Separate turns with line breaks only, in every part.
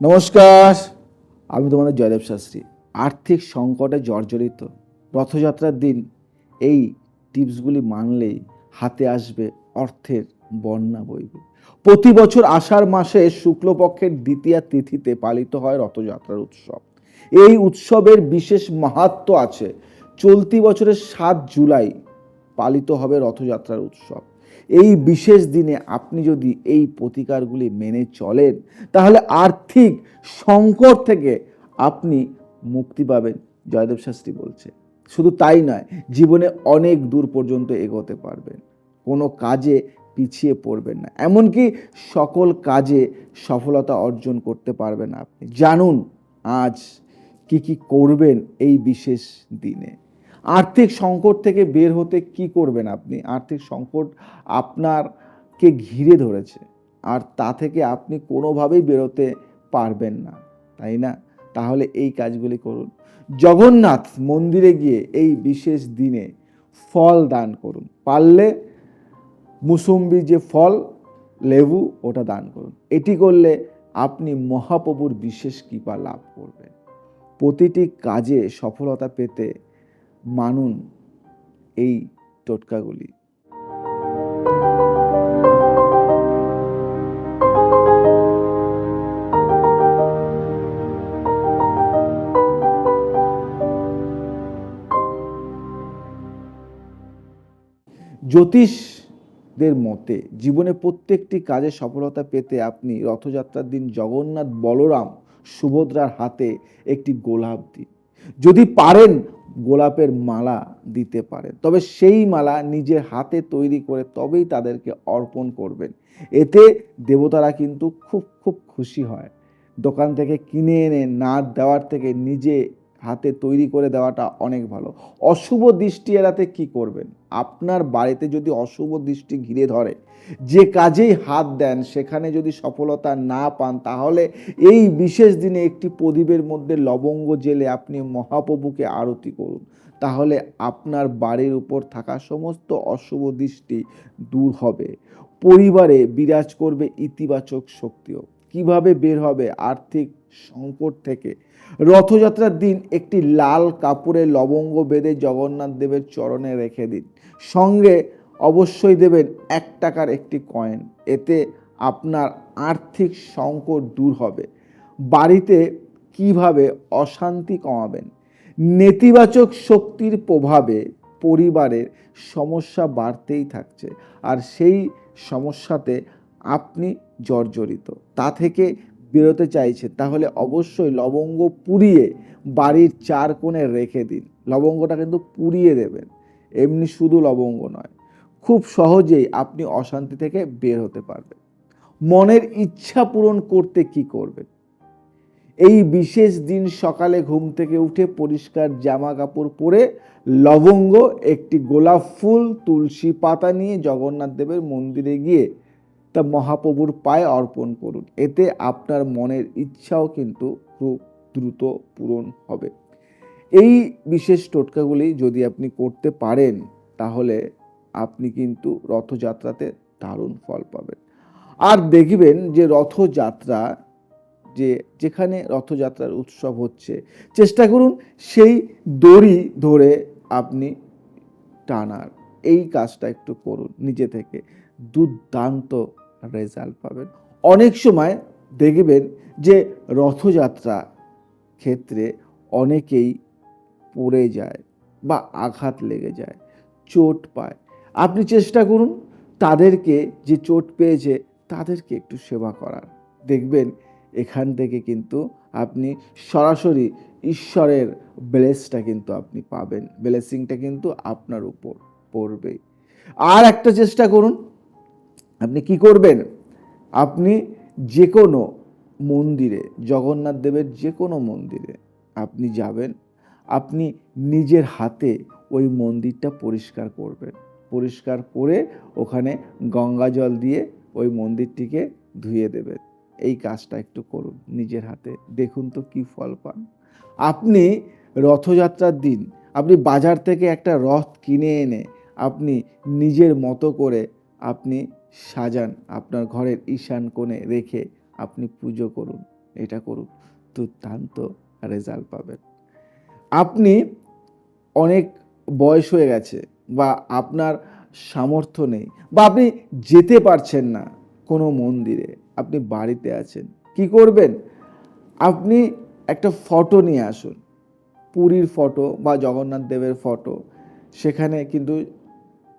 নমস্কার, আমি তোমাদের জয়দেব শাস্ত্রী। আর্থিক সংকটে জর্জরিত রথযাত্রার দিন এই টিপসগুলি মানলেই হাতে আসবে অর্থের বন্যা বইবে। প্রতি বছর আষাঢ় মাসে শুক্লপক্ষের দ্বিতীয়া তিথিতে পালিত হয় রথযাত্রার উৎসব। এই উৎসবের বিশেষ মাহাত্ম আছে, চলতি বছরের সাত জুলাই পালিত হবে রথযাত্রার উৎসব। এই বিশেষ দিনে আপনি যদি এই প্রতিকারগুলি মেনে চলেন, তাহলে আর্থিক সংকট থেকে আপনি মুক্তি পাবেন, জয়দেব শাস্ত্রী বলছে। শুধু তাই নয়, জীবনে অনেক দূর পর্যন্ত এগোতে পারবেন। কোনো কাজে পিছিয়ে পড়বেন না। এমনকি সকল কাজে সফলতা অর্জন করতে পারবেন আপনি। জানুন, আজ কি কি করবেন এই বিশেষ দিনে। আর্থিক সংকট থেকে বের হতে কি করবেন আপনি? আর্থিক সংকট আপনারকে ঘিরে ধরেছে। আর তা থেকে আপনি কোনোভাবেই বেরোতে পারবেন না, তাই না? তাহলে এই কাজগুলি করুন। জগন্নাথ মন্দিরে গিয়ে এই বিশেষ দিনে ফল দান করুন। পারলে মুসম্বি যে ফল, লেবু, ওটা দান করুন। এটি করলে আপনি মহাপ্রভুর বিশেষ কৃপা লাভ করবেন। প্রতিটি কাজে সফলতা পেতে মানুন এই টোটকাগুলি। জ্যোতিষদের মতে, জীবনে প্রত্যেকটি কাজে সফলতা পেতে আপনি রথযাত্রার দিন জগন্নাথ বলরাম সুভদ্রার হাতে একটি গোলাপ দিন। যদি পারেন গোলাপের মালা দিতে পারেন। তবে সেই মালা নিজের হাতে তৈরি করে তবেই তাদেরকে অর্পণ করবেন। এতে দেবতারা কিন্তু খুব খুব খুশি হয়। দোকান থেকে কিনে এনে না দেওয়ার থেকে নিজে হাতে তৈরি করে দেওয়াটা অনেক ভালো। অশুভ দৃষ্টি এড়াতে কি করবেন? আপনার বাড়িতে যদি অশুভ দৃষ্টি ঘিরে ধরে, যে কাজেই হাত দেন, সেখানে যদি সফলতা না পান, তাহলে এই বিশেষ দিনে একটি প্রদীপের মধ্যে লবঙ্গ জেলে আপনি মহাপ্রভুকে আরতি করুন। তাহলে আপনার বাড়ির উপর থাকা সমস্ত অশুভ দৃষ্টি দূর হবে। পরিবারে বিরাজ করবে ইতিবাচক শক্তিও। কীভাবে বের হবে? আর্থিক সংকট থেকে। রথযাত্রার দিন একটি লাল কাপড়ে লবঙ্গ বেঁধে জগন্নাথ দেবের চরণে রেখে দিন। সঙ্গে অবশ্যই দেবেন এক টাকার একটি কয়েন এতে আপনার আর্থিক সংকট দূর হবে। বাড়িতে কীভাবে অশান্তি কমাবেন? নেতিবাচক শক্তির প্রভাবে পরিবারের সমস্যা বাড়তেই থাকছে। আর সেই সমস্যাতে আপনি জর্জরিত। তা থেকে বেরোতে চাইছেন তাহলে অবশ্যই লবঙ্গ পুড়িয়ে বাড়ির চার কোণে রেখে দিন। লবঙ্গটা কিন্তু পুড়িয়ে দেবেন। এমনি শুধু লবঙ্গ নয়, খুব সহজেই আপনি অশান্তি থেকে বের হতে পারবেন। মনের ইচ্ছা পূরণ করতে কি করবেন? এই বিশেষ দিন সকালে ঘুম থেকে উঠে পরিষ্কার জামা কাপড় পরে লবঙ্গ, একটি গোলাপ ফুল, তুলসী পাতা নিয়ে জগন্নাথ দেবের মন্দিরে গিয়ে তা মহাপ্রভুর পায়ে অর্পণ করুন। এতে আপনার মনের ইচ্ছাও কিন্তু খুব দ্রুত পূরণ হবে। এই বিশেষ টোটকাগুলি যদি আপনি করতে পারেন, তাহলে আপনি কিন্তু রথযাত্রাতে দারুণ ফল পাবেন। আর দেখবেন যে রথযাত্রা, যে যেখানে রথযাত্রার উৎসব হচ্ছে, চেষ্টা করুন সেই দড়ি ধরে আপনি টানার। এই কাজটা একটু করুন, নিজে থেকে দুর্দান্ত রেজাল্ট পাবেন। অনেক সময় দেখবেন যে রথযাত্রা ক্ষেত্রে অনেকেই পড়ে যায় বা আঘাত লেগে যায়, চোট পায়। আপনি চেষ্টা করুন তাদেরকে যে চোট পেয়েছে তাদেরকে একটু সেবা করার। দেখবেন এখান থেকে কিন্তু আপনি সরাসরি ঈশ্বরের ব্লেসটা কিন্তু আপনি পাবেন ব্লেসিংটা কিন্তু আপনার উপর। পড়বেই আর একটা চেষ্টা করুন, আপনি কি করবেন? আপনি যে কোনো মন্দিরে, জগন্নাথ দেবের যে কোনো মন্দিরে আপনি যাবেন, আপনি নিজের হাতে ওই মন্দিরটা পরিষ্কার করবেন। পরিষ্কার করে ওখানে গঙ্গা জল দিয়ে ওই মন্দিরটিকে ধুয়ে দেবেন। এই কাজটা একটু করুন নিজের হাতে, দেখুন তো কি ফল পান। আপনি রথযাত্রার দিন, আপনি বাজার থেকে একটা রথ কিনে এনে আপনি নিজের মতো করে আপনি সাজান, আপনার ঘরের ঈশান কোণে রেখে আপনি পুজো করুন, এটা করুন, দুর্দান্ত রেজাল্ট পাবেন। আপনি অনেক বয়স হয়ে গেছে বা আপনার সামর্থ্য নেই বা আপনি যেতে পারছেন না কোনো মন্দিরে, আপনি বাড়িতে আছেন, কি করবেন? আপনি একটা ফটো নিয়ে আসুন, পুরীর ফটো বা জগন্নাথ দেবের ফটো সেখানে কিন্তু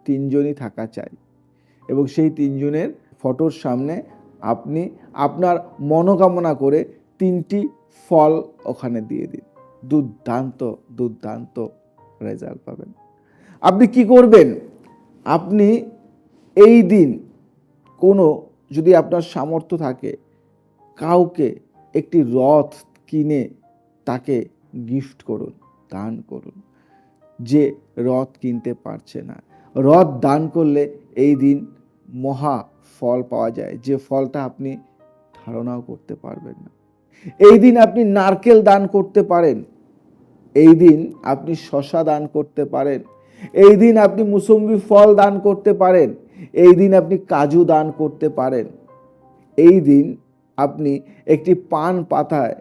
তিনজনই থাকা চাই। এবং সেই তিনজনের ফটোর সামনে আপনি আপনার মনোকামনা করে তিনটি ফল ওখানে দিয়ে দিন। দুর্দান্ত দুর্দান্ত রেজাল্ট পাবেন। আপনি কি করবেন? আপনি এই দিন কোনো যদি আপনার সামর্থ্য থাকে, কাউকে একটি রথ কিনে তাকে গিফট করুন, দান করুন। যে রথ কিনতে পারছে না রথ দান করলে এই দিন মহা ফল পাওয়া যায়। যে ফলটা আপনি ধারণাও করতে পারবেন না। এই দিন আপনি নারকেল দান করতে পারেন। এই দিন আপনি শশা দান করতে পারেন। এই দিন আপনি মুসম্বি ফল দান করতে পারেন। এই দিন আপনি কাজু দান করতে পারেন। এই দিন আপনি একটি পান পাতায়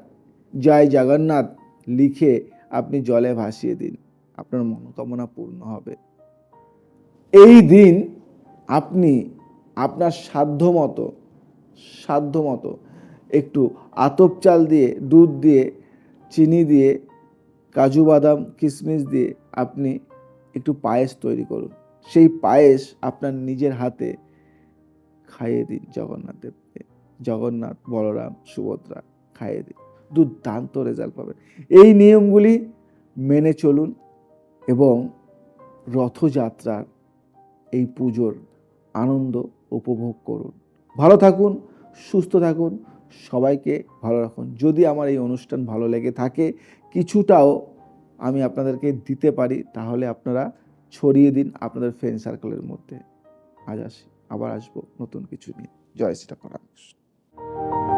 জয় জগন্নাথ লিখে আপনি জলে ভাসিয়ে দিন। আপনার মনোকামনা পূর্ণ হবে। এই দিন আপনি আপনার সাধ্য মতো সাধ্য মতো একটু আতপ চাল দিয়ে, দুধ দিয়ে, চিনি দিয়ে, কাজু বাদাম, কিশমিশ দিয়ে আপনি একটু পায়েস তৈরি করুন। সেই পায়েস আপনার নিজের হাতে খাইয়ে দিন জগন্নাথ দেবকে। জগন্নাথ, বলরাম, সুভদ্রা খাইয়ে দিন। দুর্দান্ত রেজাল্ট পাবেন। এই নিয়মগুলি মেনে চলুন এবং রথযাত্রার এই পুজোর আনন্দ উপভোগ করুন। ভালো থাকুন, সুস্থ থাকুন, সবাইকে ভালো রাখুন। যদি আমার এই অনুষ্ঠান ভালো লেগে থাকে, কিছুটাও আমি আপনাদেরকে দিতে পারি, তাহলে আপনারা ছড়িয়ে দিন আপনাদের ফ্রেন্ড সার্কেলের মধ্যে। আজ আসি, আবার আসব নতুন কিছু নিয়ে। জয় শ্রীরাম। রামকৃষ্ণ